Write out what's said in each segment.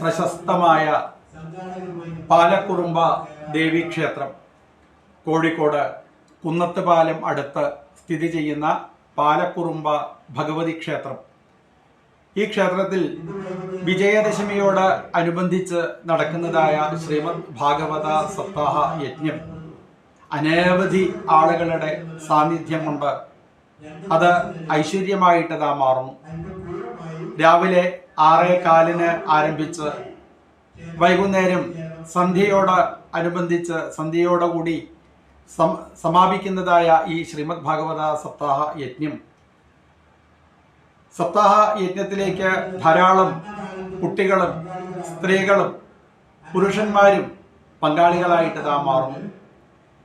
പ്രശസ്തമായ പാലക്കുറുമ്പ ദേവീക്ഷേത്രം കോഴിക്കോട് കുന്നത്തുപാലം അടുത്ത് സ്ഥിതി ചെയ്യുന്ന പാലക്കുറുമ്പ ഭഗവതി ക്ഷേത്രം. ഈ ക്ഷേത്രത്തിൽ വിജയദശമിയോട് അനുബന്ധിച്ച് നടക്കുന്നതായ ശ്രീമദ് ഭാഗവത സപ്താഹ യജ്ഞം അനവധി ആളുകളുടെ സാന്നിധ്യം കൊണ്ട് അത് ഐശ്വര്യമായിട്ടതാ മാറുന്നു. രാവിലെ ആറേ കാലിന് ആരംഭിച്ച് വൈകുന്നേരം സന്ധ്യയോട് അനുബന്ധിച്ച് സന്ധ്യയോടുകൂടി സം സമാപിക്കുന്നതായ ഈ ശ്രീമദ് ഭാഗവത സപ്താഹ യജ്ഞം. സപ്താഹ യജ്ഞത്തിലേക്ക് ധാരാളം കുട്ടികളും സ്ത്രീകളും പുരുഷന്മാരും പങ്കാളികളായിട്ട് താ മാറുന്നു.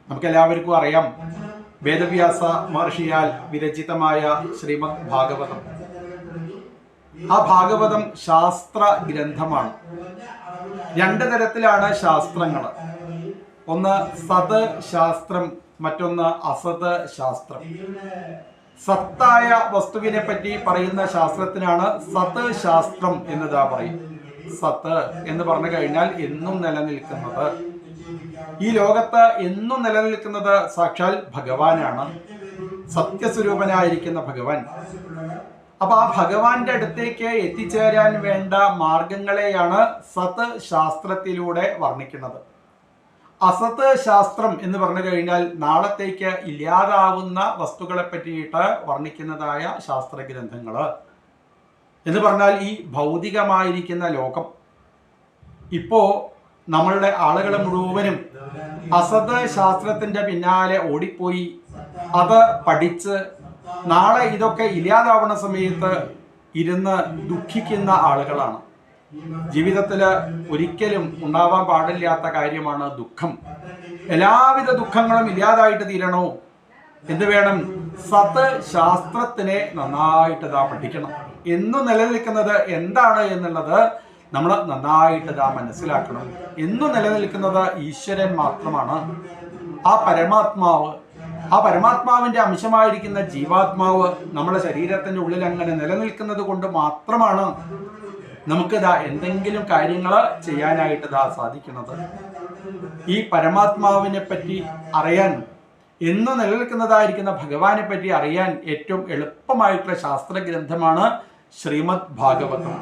നമുക്കെല്ലാവർക്കും അറിയാം വേദവ്യാസ മഹർഷിയാൽ വിരചിതമായ ശ്രീമദ് ഭാഗവതം. ആ ഭാഗവതം ശാസ്ത്ര ഗ്രന്ഥമാണ്. രണ്ട് തരത്തിലാണ് ശാസ്ത്രങ്ങൾ ഒന്ന് സത് ശാസ്ത്രം മറ്റൊന്ന് അസത് ശാസ്ത്രം. സത്തായ വസ്തുവിനെ പറ്റി പറയുന്ന ശാസ്ത്രത്തിനാണ് സത് ശാസ്ത്രം എന്നതാ പറയും സത്ത് എന്ന് പറഞ്ഞു കഴിഞ്ഞാൽ എന്നും നിലനിൽക്കുന്നത്. ഈ ലോകത്ത് എന്നും നിലനിൽക്കുന്നത് സാക്ഷാൽ ഭഗവാനാണ്. സത്യസ്വരൂപനായിരിക്കുന്ന ഭഗവാൻ. അപ്പൊ ആ ഭഗവാന്റെ അടുത്തേക്ക് എത്തിച്ചേരാൻ വേണ്ട മാർഗങ്ങളെയാണ് സത് ശാസ്ത്രത്തിലൂടെ വർണിക്കുന്നത്. അസത് ശാസ്ത്രം എന്ന് പറഞ്ഞു കഴിഞ്ഞാൽ നാളത്തേക്ക് ഇല്ലാതാവുന്ന വസ്തുക്കളെ പറ്റിയിട്ട് വർണിക്കുന്നതായ ശാസ്ത്ര ഗ്രന്ഥങ്ങൾ എന്ന് പറഞ്ഞാൽ ഈ ഭൗതികമായിരിക്കുന്ന ലോകം. ഇപ്പോ നമ്മളുടെ ആളുകൾ മുഴുവനും അസത് ശാസ്ത്രത്തിന്റെ പിന്നാലെ ഓടിപ്പോയി. അത് പഠിച്ച് നാളെ ഇതൊക്കെ ഇല്ലാതാവണ സമയത്ത് ഇരുന്ന് ദുഃഖിക്കുന്ന ആളുകളാണ്. ജീവിതത്തിൽ ഒരിക്കലും ഉണ്ടാവാൻ പാടില്ലാത്ത കാര്യമാണ് ദുഃഖം. എല്ലാവിധ ദുഃഖങ്ങളും ഇല്ലാതായിട്ട് തീരണോ? എന്ത് വേണം? സത് ശാസ്ത്രത്തിനെ നന്നായിട്ട് ഇതാ പഠിക്കണം. എന്ന് നിലനിൽക്കുന്നത് എന്താണ് എന്നുള്ളത് നമ്മൾ നന്നായിട്ട് ഇതാ മനസ്സിലാക്കണം. എന്നും നിലനിൽക്കുന്നത് ഈശ്വരൻ മാത്രമാണ്. ആ പരമാത്മാവ് ആ പരമാത്മാവിന്റെ അംശമായിരിക്കുന്ന ജീവാത്മാവ് നമ്മുടെ ശരീരത്തിന്റെ ഉള്ളിൽ അങ്ങനെ നിലനിൽക്കുന്നത് കൊണ്ട് മാത്രമാണ് നമുക്ക് ഇതാ എന്തെങ്കിലും കാര്യങ്ങൾ ചെയ്യാനായിട്ട് ഇതാ സാധിക്കുന്നത്. ഈ പരമാത്മാവിനെ പറ്റി അറിയാൻ എന്ന് നിലനിൽക്കുന്നതായിരിക്കുന്ന ഭഗവാനെ പറ്റി അറിയാൻ ഏറ്റവും എളുപ്പമായിട്ടുള്ള ശാസ്ത്ര ഗ്രന്ഥമാണ് ശ്രീമദ് ഭാഗവതം.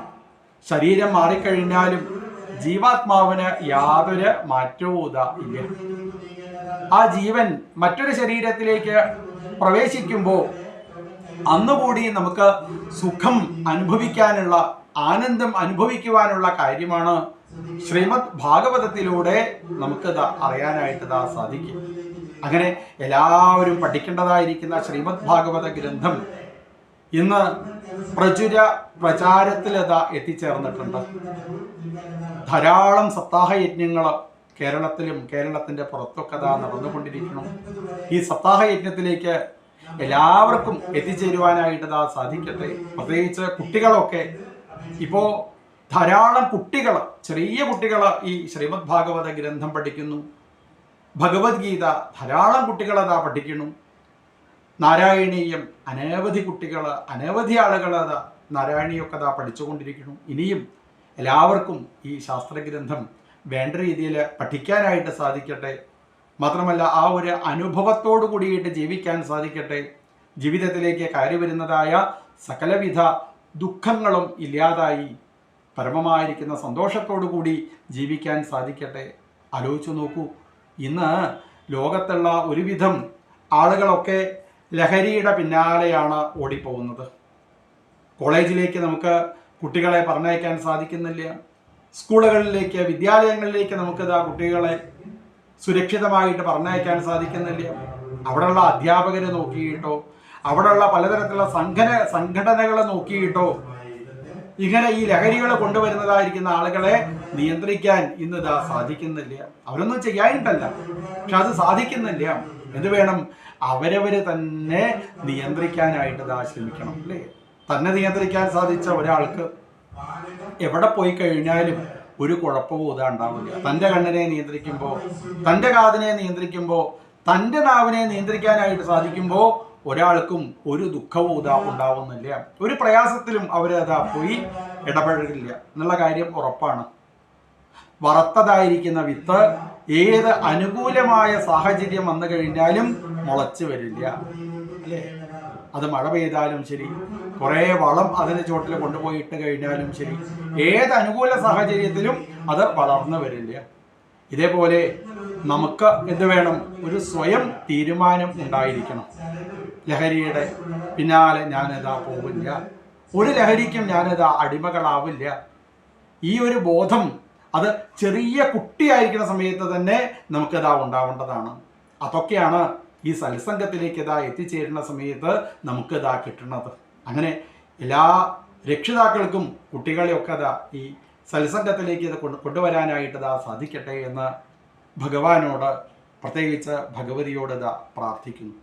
ശരീരം മാറിക്കഴിഞ്ഞാലും ജീവാത്മാവിന് യാതൊരു മാറ്റവും ഇല്ല. ആ ജീവൻ മറ്റൊരു ശരീരത്തിലേക്ക് പ്രവേശിക്കുമ്പോൾ അന്നുകൂടി നമുക്ക് സുഖം അനുഭവിക്കാനുള്ള ആനന്ദം അനുഭവിക്കുവാനുള്ള കാര്യമാണ് ശ്രീമദ് ഭാഗവതത്തിലൂടെ നമുക്ക് അറിയാനായിട്ട് ഇതാ സാധിക്കും. അങ്ങനെ എല്ലാവരും പഠിക്കേണ്ടതായിരിക്കുന്ന ശ്രീമദ് ഭാഗവത ഗ്രന്ഥം ഇന്ന് പ്രചുര പ്രചാരത്തിലതാ എത്തിച്ചേർന്നിട്ടുണ്ട്. ധാരാളം സപ്താഹ യജ്ഞങ്ങൾ കേരളത്തിലും കേരളത്തിന്റെ പുറത്തൊക്കെ അതാ നടന്നുകൊണ്ടിരിക്കണം. ഈ സപ്താഹ യജ്ഞത്തിലേക്ക് എല്ലാവർക്കും എത്തിച്ചേരുവാനായിട്ട് ഇതാ സാധിക്കട്ടെ. പ്രത്യേകിച്ച് കുട്ടികളൊക്കെ. ഇപ്പോ ധാരാളം കുട്ടികൾ ചെറിയ കുട്ടികൾ ഈ ശ്രീമദ് ഭാഗവത ഗ്രന്ഥം പഠിക്കുന്നു. ഭഗവത്ഗീത ധാരാളം കുട്ടികൾ അതാ പഠിക്കുന്നു. നാരായണീയം അനവധി കുട്ടികൾ അനവധി ആളുകൾ അതാ നാരായണീയൊക്കെ അതാ പഠിച്ചുകൊണ്ടിരിക്കുന്നു. ഇനിയും എല്ലാവർക്കും ഈ ശാസ്ത്രഗ്രന്ഥം വേണ്ട രീതിയിൽ പഠിക്കാനായിട്ട് സാധിക്കട്ടെ. മാത്രമല്ല ആ ഒരു അനുഭവത്തോടു കൂടിയിട്ട് ജീവിക്കാൻ സാധിക്കട്ടെ. ജീവിതത്തിലേക്ക് കയറി വരുന്നതായ സകലവിധ ദുഃഖങ്ങളും ഇല്ലാതായി പരമമായിരിക്കുന്ന സന്തോഷത്തോടു കൂടി ജീവിക്കാൻ സാധിക്കട്ടെ. ആലോചിച്ചു നോക്കൂ. ഇന്ന് ലോകത്തുള്ള ഒരുവിധം ആളുകളൊക്കെ ലഹരിയുടെ പിന്നാലെയാണ് ഓടിപ്പോകുന്നത്. കോളേജിലേക്ക് നമുക്ക് കുട്ടികളെ പറഞ്ഞയക്കാൻ സാധിക്കുന്നില്ല. സ്കൂളുകളിലേക്ക് വിദ്യാലയങ്ങളിലേക്ക് നമുക്കിത് ആ കുട്ടികളെ സുരക്ഷിതമായിട്ട് പറഞ്ഞയക്കാൻ സാധിക്കുന്നില്ല. അവിടെയുള്ള അധ്യാപകരെ നോക്കിയിട്ടോ അവിടെയുള്ള പലതരത്തിലുള്ള സംഘടന സംഘടനകളെ നോക്കിയിട്ടോ ഇങ്ങനെ ഈ ലഹരികൾ കൊണ്ടുവരുന്നതായിരിക്കുന്ന ആളുകളെ നിയന്ത്രിക്കാൻ ഇന്ന് ഇതാ സാധിക്കുന്നില്ല. അവരൊന്നും ചെയ്യാനിട്ടല്ല പക്ഷെ അത് സാധിക്കുന്നില്ല. എന്ത് വേണം? അവരവര് തന്നെ നിയന്ത്രിക്കാനായിട്ട് ഇതാ ശ്രമിക്കണം അല്ലേ? തന്നെ നിയന്ത്രിക്കാൻ സാധിച്ച ഒരാൾക്ക് എവിടെ പോയി കഴിഞ്ഞാലും ഒരു കുഴപ്പവും ഇതാ ഉണ്ടാവില്ല. തന്റെ കണ്ണിനെ നിയന്ത്രിക്കുമ്പോൾ തന്റെ കാതിനെ നിയന്ത്രിക്കുമ്പോൾ തന്റെ നാവിനെ നിയന്ത്രിക്കാനായിട്ട് സാധിക്കുമ്പോൾ ഒരാൾക്കും ഒരു ദുഃഖവും ഇതാ ഉണ്ടാവുന്നില്ല. ഒരു പ്രയാസത്തിലും അവർ അതാ പോയി ഇടപഴകില്ല. എന്നുള്ള കാര്യം ഉറപ്പാണ്. വറുത്തതായിരിക്കുന്ന വിത്ത് ഏത് അനുകൂലമായ സാഹചര്യം വന്നു കഴിഞ്ഞാലും മുളച്ചു വരില്ല. അല്ലേ? അത് മഴ പെയ്താലും ശരി. കുറേ വളം അതിന് ചുവട്ടിൽ കൊണ്ടുപോയി ഇട്ട് കഴിഞ്ഞാലും ശരി. ഏത് അനുകൂല സാഹചര്യത്തിലും അത് വളർന്നു വരില്ല. ഇതേപോലെ നമുക്ക് എന്ത് വേണം? ഒരു സ്വയം തീരുമാനം ഉണ്ടായിരിക്കണം. ലഹരിയുടെ പിന്നാലെ ഞാനിതാ പോവില്ല. ഒരു ലഹരിക്കും ഞാനിതാ അടിമകളാവില്ല. ഈ ഒരു ബോധം അത് ചെറിയ കുട്ടിയായിരിക്കുന്ന സമയത്ത് തന്നെ നമുക്കതാ ഉണ്ടാവേണ്ടതാണ്. അതൊക്കെയാണ് ഈ സത്സംഗത്തിലേക്ക് ഇതാ എത്തിച്ചേരുന്ന സമയത്ത് നമുക്ക് ഇതാ കിട്ടുന്നത് അങ്ങനെ എല്ലാ രക്ഷിതാക്കൾക്കും കുട്ടികളെയൊക്കെ അതാ ഈ സത്സംഗത്തിലേക്ക് ഇത് കൊണ്ട് കൊണ്ടുവരാനായിട്ട് ഇതാ സാധിക്കട്ടെ എന്ന് ഭഗവാനോട് പ്രത്യേകിച്ച് ഭഗവതിയോട് ഇതാ പ്രാർത്ഥിക്കുന്നു.